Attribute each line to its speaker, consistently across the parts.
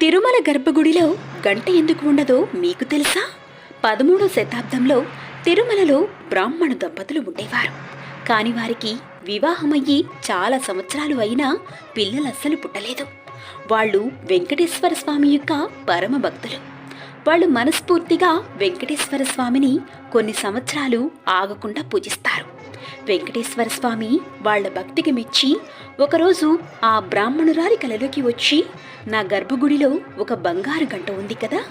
Speaker 1: తిరుమల గర్భగుడిలో గంట ఎందుకు ఉండదో మీకు తెలుసా? పదమూడో శతాబ్దంలో తిరుమలలో బ్రాహ్మణ దంపతులు ఉండేవారు. కాని వారికి వివాహమయ్యి చాలా సంవత్సరాలు అయినా పిల్లలు అస్సలు పుట్టలేదు. వాళ్ళు వెంకటేశ్వర స్వామి యొక్క పరమ భక్తులు. వాళ్ళు మనస్ఫూర్తిగా వెంకటేశ్వర స్వామిని కొన్ని సంవత్సరాలు ఆగకుండా పూజిస్తారు. వెంకటేశ్వర స్వామి వాళ్ళ భక్తికి మెచ్చి ఒకరోజు ఆ బ్రాహ్మణురాలి కలలోకి వచ్చి నా గర్భగుడిలో ఒక బంగారు గంట ఉంది కదా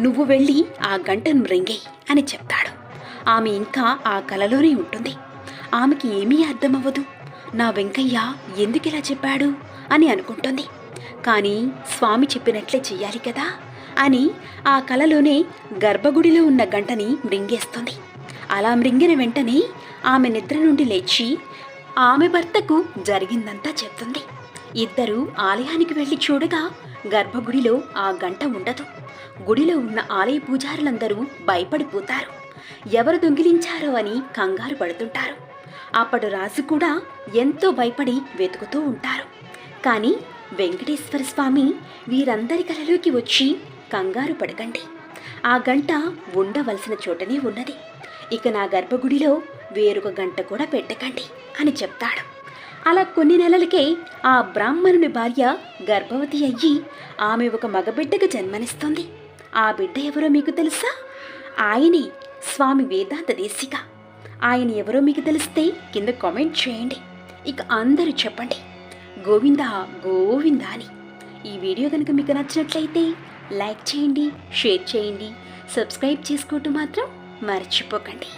Speaker 1: నువ్వు వెళ్ళి ఆ గంటను మృంగే అని చెప్తాడు. ఆమె ఇంకా ఆ కలలోనే ఉంటుంది. ఆమెకి ఏమీ అర్థమవ్వదు. నా వెంకయ్య ఎందుకిలా చెప్పాడు అని అనుకుంటుంది. కానీ స్వామి చెప్పినట్లే చెయ్యాలి కదా అని ఆ కలలోనే గర్భగుడిలో ఉన్న గంటని మృంగేస్తుంది. అలా మృంగిన వెంటనే ఆమె నిద్ర నుండి లేచి ఆమె భర్తకు జరిగిందంతా చెప్తుంది. ఇద్దరు ఆలయానికి వెళ్ళి చూడగా గర్భగుడిలో ఆ గంట ఉండదు. గుడిలో ఉన్న ఆలయ పూజారులందరూ భయపడిపోతారు. ఎవరు దొంగిలించారో అని కంగారు పడుతుంటారు. అప్పటి రాజు కూడా ఎంతో భయపడి వెతుకుతూ ఉంటారు. కానీ వెంకటేశ్వర స్వామి వీరందరి కలలోకి వచ్చి కంగారు పడకండి. ఆ గంట ఉండవలసిన చోటనే ఉన్నది. ఇక నా గర్భగుడిలో వేరొక గంట కూడా పెట్టకండి అని చెప్తాడు. అలా కొన్ని నెలలకే ఆ బ్రాహ్మణుని భార్య గర్భవతి అయ్యి ఆమె ఒక మగబిడ్డకు జన్మనిస్తుంది. ఆ బిడ్డ ఎవరో మీకు తెలుసా? ఆయనే స్వామి వేదాంత దేశిక. ఆయన ఎవరో మీకు తెలిస్తే కింద కామెంట్ చేయండి. ఇక అందరూ చెప్పండి. గోవిందా గోవిందా అని ఈ వీడియో కనుక మీకు నచ్చినట్లయితే లైక్ చేయండి షేర్ చేయండి సబ్స్క్రైబ్ చేసుకోవటం మాత్రం మర్చిపోకండి.